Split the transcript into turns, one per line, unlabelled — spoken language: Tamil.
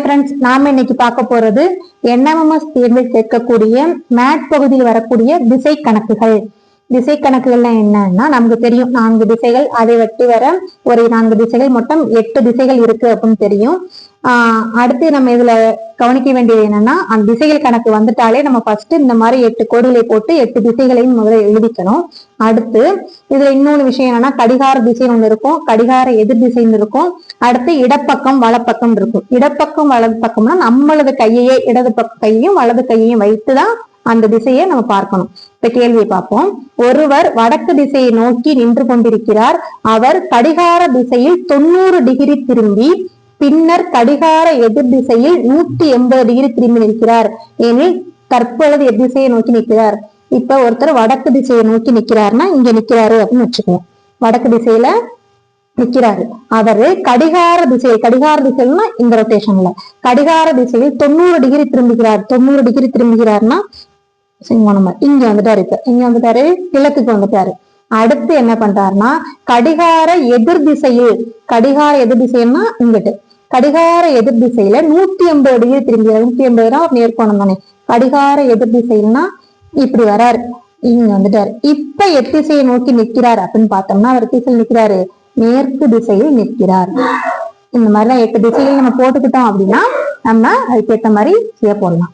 ஃப்ரெண்ட்ஸ் நாம இன்னைக்கு பார்க்க போறது என்எம்எஸ் தேர்வில் கேட்கக்கூடிய மேட் பகுதியில் வரக்கூடிய திசை கணக்குகள். திசை கணக்குகள்ல என்னன்னா நமக்கு தெரியும் நான்கு திசைகள் அதை வெட்டி வர ஒரு நான்கு திசைகள் மொத்தம் எட்டு திசைகள் இருக்கு அப்படின்னு தெரியும். ஆஹ் அடுத்து நம்ம இதுல கவனிக்க வேண்டியது என்னன்னா அந்த திசைகள் கணக்கு வந்துட்டாலே நம்ம ஃபர்ஸ்ட் இந்த மாதிரி எட்டு கோடுகளை போட்டு எட்டு திசைகளையும் முதல்ல எழுதிக்கணும். அடுத்து இதுல இன்னொரு விஷயம் என்னன்னா கடிகார திசைன்னு ஒண்ணு இருக்கும் கடிகார எதிர் திசைன்னு இருக்கும். அடுத்து இடப்பக்கம் வலப்பக்கம் இருக்கும். இடப்பக்கம் வலது பக்கம்னா நம்மளது கையையே இடது பக்க கையையும் வலது கையையும் வைத்துதான் அந்த திசையை நம்ம பார்க்கணும். இப்ப கேள்வியை பார்ப்போம். ஒருவர் வடக்கு திசையை நோக்கி நின்று கொண்டிருக்கிறார். அவர் கடிகார திசையில் தொண்ணூறு டிகிரி திரும்பி பின்னர் கடிகார எதிர் திசையில் நூத்தி எண்பது டிகிரி திரும்பி நிற்கிறார். எனில் தற்பொழுது எதிர் திசையை நோக்கி நிற்கிறார். இப்ப ஒருத்தர் வடக்கு திசையை நோக்கி நிக்கிறாருன்னா இங்க நிக்கிறாரு அப்படின்னு வச்சுக்குவோம் வடக்கு திசையில நிக்கிறாரு அவரு கடிகார திசையில் கடிகார திசைன்னா இந்த ரொட்டேஷன்ல கடிகார திசையில் தொண்ணூறு டிகிரி திரும்புகிறார். தொண்ணூறு டிகிரி திரும்புகிறார்னா சிங்கோணம் இங்க வந்துட்டாரு இப்ப. இங்க வந்துட்டாரு கிழக்குக்கு வந்துட்டாரு. அடுத்து என்ன பண்றாருன்னா கடிகார எதிர் திசையில் கடிகார எதிர் திசைன்னா இங்கிட்டு. கடிகார எதிர் திசையில நூத்தி எண்பது டிகிரி திரும்பி நூத்தி எண்பதுனா ஒரு நேர்கோணம் தானே. கடிகார எதிர் திசைன்னா இப்படி வராரு. இங்க வந்துட்டாரு. இப்ப எத்திசையை நோக்கி நிற்கிறார் அப்படின்னு பார்த்தோம்னா அவர் திசையில் நிக்கிறாரு மேற்கு திசையில் நிற்கிறார். இந்த மாதிரிலாம் எட்டு திசையில் நம்ம போட்டுக்கிட்டோம் அப்படின்னா நம்ம அதுக்கேற்ற மாதிரி செய்ய போடலாம்.